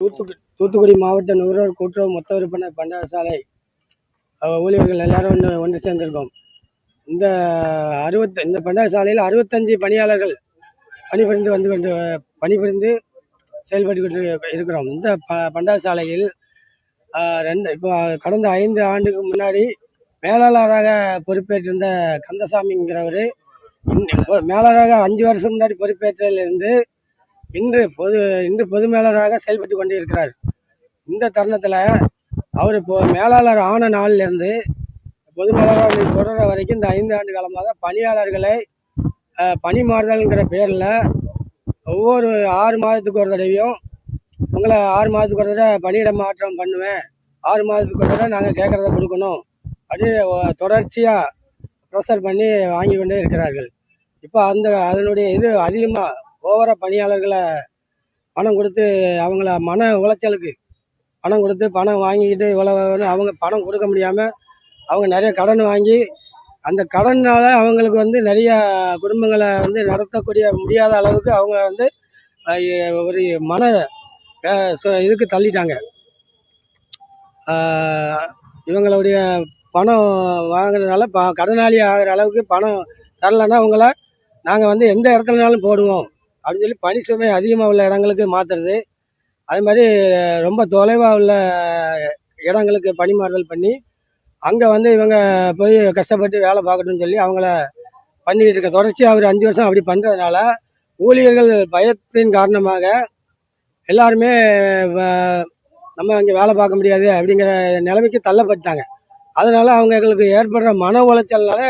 தூத்துக்குடி தூத்துக்குடி மாவட்ட நுகர்வோர் கூட்டுறவு மொத்த விற்பனை பண்டக சாலை ஊழியர்கள் எல்லாரும் ஒன்று ஒன்று சேர்ந்திருக்கோம். இந்த அறுபத் இந்த பண்டக சாலையில் அறுபத்தஞ்சு பணியாளர்கள் பணிபுரிந்து வந்து கொண்டு பணிபுரிந்து செயல்பட்டு கொண்டு இருக்கிறோம். இந்த ப பண்டக சாலையில் ரெண்டு இப்போ கடந்த ஐந்து ஆண்டுக்கு முன்னாடி மேலாளராக பொறுப்பேற்றிருந்த கந்தசாமிங்கிறவர் மேலாளராக அஞ்சு வருஷம் முன்னாடி பொறுப்பேற்றதுலேருந்து இன்று பொது இன்று பொது மேலாளராக செயல்பட்டு கொண்டு இருக்கிறார் இந்த தருணத்தில் அவர் இப்போ மேலாளர் ஆன நாளிலிருந்து பொது மேலாளர் தொடர வரைக்கும் இந்த ஐந்து ஆண்டு காலமாக பணியாளர்களை பணி மாறுதல்ங்கிற பேரில் ஒவ்வொரு ஆறு மாதத்துக்கு ஒரு தடவையும் உங்களை ஆறு மாதத்துக்கு ஒரு தடவை பணியிட மாற்றம் பண்ணுவேன். ஆறு மாதத்துக்கு ஒரு தடவை நாங்கள் கேட்குறத கொடுக்கணும். அப்படின்னு தொடர்ச்சியாக ப்ரெஷர் பண்ணி வாங்கி கொண்டே இருக்கிறார்கள். இப்போ அந்த அதனுடைய இது அதிகமாக ஓவராக பணியாளர்களை பணம் கொடுத்து அவங்கள மன உளைச்சலுக்கு பணம் கொடுத்து பணம் வாங்கிக்கிட்டு இவ்வளோ அவங்க பணம் கொடுக்க முடியாமல் அவங்க நிறைய கடன் வாங்கி அந்த கடனால் அவங்களுக்கு வந்து நிறைய குடும்பங்களை வந்து நடத்தக்கூடிய முடியாத அளவுக்கு அவங்க வந்து ஒரு மன சு- இதுக்கு தள்ளிட்டாங்க. இவங்களுடைய பணம் வாங்குறதுனால ப கடனாளி ஆகிற அளவுக்கு பணம் தரலைன்னா அவங்கள நாங்கள் வந்து எந்த இடத்துலனாலும் போடுவோம். அப்படின்னு சொல்லி பணி சுமை அதிகமாக உள்ள இடங்களுக்கு மாற்றுறது அது மாதிரி ரொம்ப தொலைவாக உள்ள இடங்களுக்கு பணிமாறுதல் பண்ணி அங்கே வந்து இவங்க போய் கஷ்டப்பட்டு வேலை பார்க்கணும்னு சொல்லி அவங்கள பண்ணிக்கிட்டு இருக்க. தொடர்ச்சி அவர் அஞ்சு வருஷம் அப்படி பண்ணுறதுனால ஊழியர்கள் பயத்தின் காரணமாக எல்லாருமே வ- நம்ம அங்கே வேலை பார்க்க முடியாது அப்படிங்கிற நிலைமைக்கு தள்ளப்பட்டாங்க அதனால் அவங்களுக்கு ஏற்படுற மன உளைச்சல்னால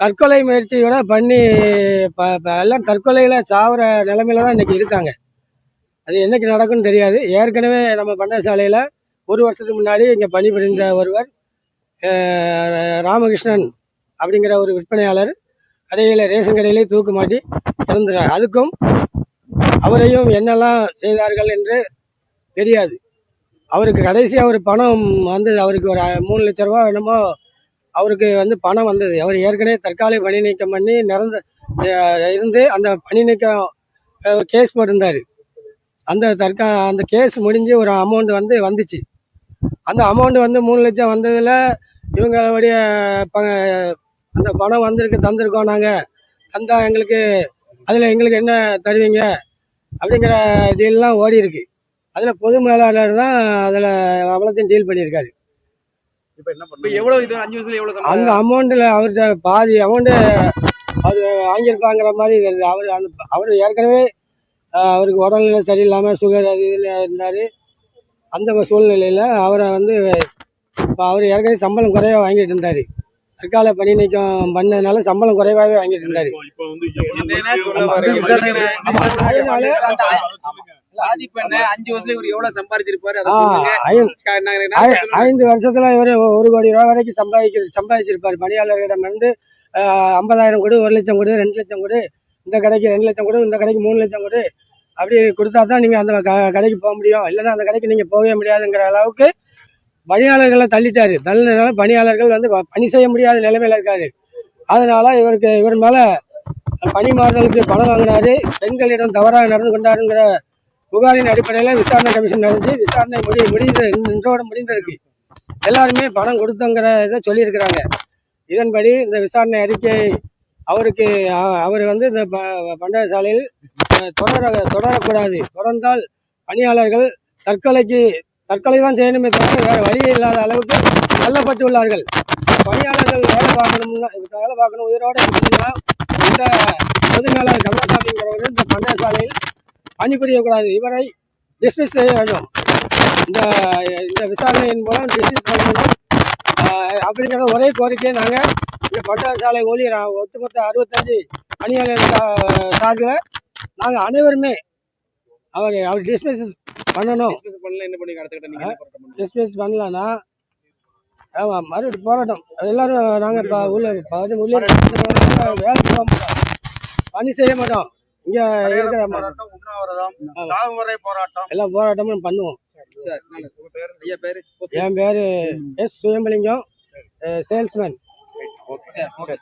தற்கொலை முயற்சியோட பண்ணி இப்போ இப்போ எல்லாம் தற்கொலையில் சாகிற நிலமையில தான் இன்றைக்கி இருக்காங்க. அது என்றைக்கு நடக்கும்னு தெரியாது. ஏற்கனவே நம்ம பண்டசாலையில் ஒரு வருஷத்துக்கு முன்னாடி இங்கே பணிபுரிந்த ஒருவர் ராமகிருஷ்ணன் அப்படிங்கிற ஒரு விற்பனையாளர் கடையில் ரேஷன் கடையிலே தூக்கு மாட்டி இறந்துறார். அதுக்கும் அவரையும் என்னெல்லாம் செய்தார்கள் என்று தெரியாது. அவருக்கு கடைசியாக ஒரு பணம் வந்தது அவருக்கு ஒரு மூணு லட்ச ரூபா என்னமோ அவருக்கு வந்து பணம் வந்தது. அவர் ஏற்கனவே தற்காலிக பணி நீக்கம் பண்ணி நிறந்த இருந்து அந்த பணி நீக்கம் கேஸ் போட்டிருந்தார். அந்த தற்கா அந்த கேஸ் முடிஞ்சு ஒரு அமௌண்ட் வந்து வந்துச்சு. அந்த அமௌண்ட் வந்து மூணு லட்சம் வந்ததில் இவங்களுடைய ப அந்த பணம் வந்திருக்கு தந்திருக்கோம் நாங்கள் தந்தால் எங்களுக்கு அதில் எங்களுக்கு என்ன தருவீங்க? அப்படிங்கிற டீல்லாம் ஓடி இருக்கு அதில் பொது மேலாளர் தான் அதில் அவ்வளோத்தையும் டீல் பண்ணியிருக்காரு. இப்ப என்ன பண்ண எவ்வளவு இது அஞ்சு வருஷத்துல எவ்வளவு சம்பளம்? அந்த அமௌண்ட்டில் அவர்கிட்ட பாதி அமௌண்ட்டு அவர் வாங்கியிருப்பாங்கிற மாதிரி தெரியுது அவர் அந்த அவர் ஏற்கனவே அவருக்கு உடல்நிலை சரியில்லாமல் சுகர் அது இதில் இருந்தார். அந்த சூழ்நிலையில் அவரை வந்து இப்போ அவர் ஏற்கனவே சம்பளம் குறைவாக வாங்கிட்டு இருந்தார். தற்கால பணி நீக்கம் பண்ணதுனால சம்பளம் குறைவாகவே வாங்கிட்டு இருந்தார். வந்து பாதிப்பு என்ன அஞ்சு வருஷத்துல இவர் எவ்வளவு சம்பாதிச்சிருப்பாரு. ஐந்து- வருஷத்துல இவர் ஒரு கோடி ரூபா வரைக்கும் சம்பாதிக்க சம்பாதிச்சிருப்பார். பணியாளர்களிடம் இருந்து ஐம்பதாயிரம் கொடு ஒரு லட்சம் கொடு ரெண்டு லட்சம் கொடு இந்த கடைக்கு ரெண்டு லட்சம் கொடு இந்த கடைக்கு மூணு லட்சம் கொடு அப்படி கொடுத்தா தான் நீங்கள் அந்த கடைக்கு போக முடியும். இல்லைன்னா அந்த கடைக்கு நீங்கள் போகவே முடியாதுங்கிற அளவுக்கு பணியாளர்களை தள்ளிட்டாரு. தள்ளினதுனால பணியாளர்கள் வந்து பணி செய்ய முடியாத நிலைமையில இருக்காரு. அதனால இவருக்கு இவர் மேல பணி மாறுதலுக்கு பணம் வாங்கினாரு. பெண்களிடம் தவறாக நடந்து கொண்டாருங்கிற புகாரின் அடிப்படையில் விசாரணை கமிஷன் நடந்து விசாரணை முடி முடிந்து இன்றோடு முடிந்திருக்கு. எல்லாருமே பணம் கொடுத்தங்கிற இதை சொல்லியிருக்கிறாங்க. இதன்படி இந்த விசாரணை அறிக்கை அவருக்கு அவர் வந்து இந்த ப- பண்டக சாலையில் தொடர தொடரக்கூடாது. தொடர்ந்தால் பணியாளர்கள் தற்கொலைக்கு தற்கொலை தான் செய்யணுமே தவிர வேறு வழி இல்லாத அளவுக்கு தள்ளப்பட்டு உள்ளார்கள். பணியாளர்கள் வேலை பார்க்கணும்னா வேலை பார்க்கணும் உயிரோடு இருக்கணும்னா இந்த பொது மேலாளர் இந்த பண்டக சாலையில் பணிபுரியக்கூடாது. இவரை டிஸ்மிஸ் செய்ய வேண்டும். இந்த இந்த விசாரணையின் மூலம் டிஸ்மிஸ் ஆஹ் அப்படிங்கிற ஒரே கோரிக்கையை நாங்கள் இந்த பட்டசாலை ஊழியர் ஒட்டுமொத்த அறுபத்தஞ்சு பணியாளர் சார்பில் நாங்கள் அனைவருமே அவர் அவர் டிஸ்மிஸ் பண்ணணும். என்ன பண்ணி பண்ணீங்க? டிஸ்மிஸ் பண்ணலன்னா ஆமாம் மறுபடியும் போராட்டம். எல்லாரும் நாங்கள் இப்போ உள்ள ஊழியர் வேலைக்கு போக மாட்டோம். பணி செய்ய மாட்டோம். இங்கே இருக்கிற போராட்டம் உண்ணாவிரதம் போராட்டம். எல்லா போராட்டமும் பண்ணுவோம். சார் ஐயா பேரு? என் பேர் S Suyambalingam salesman. Okay. Sir okay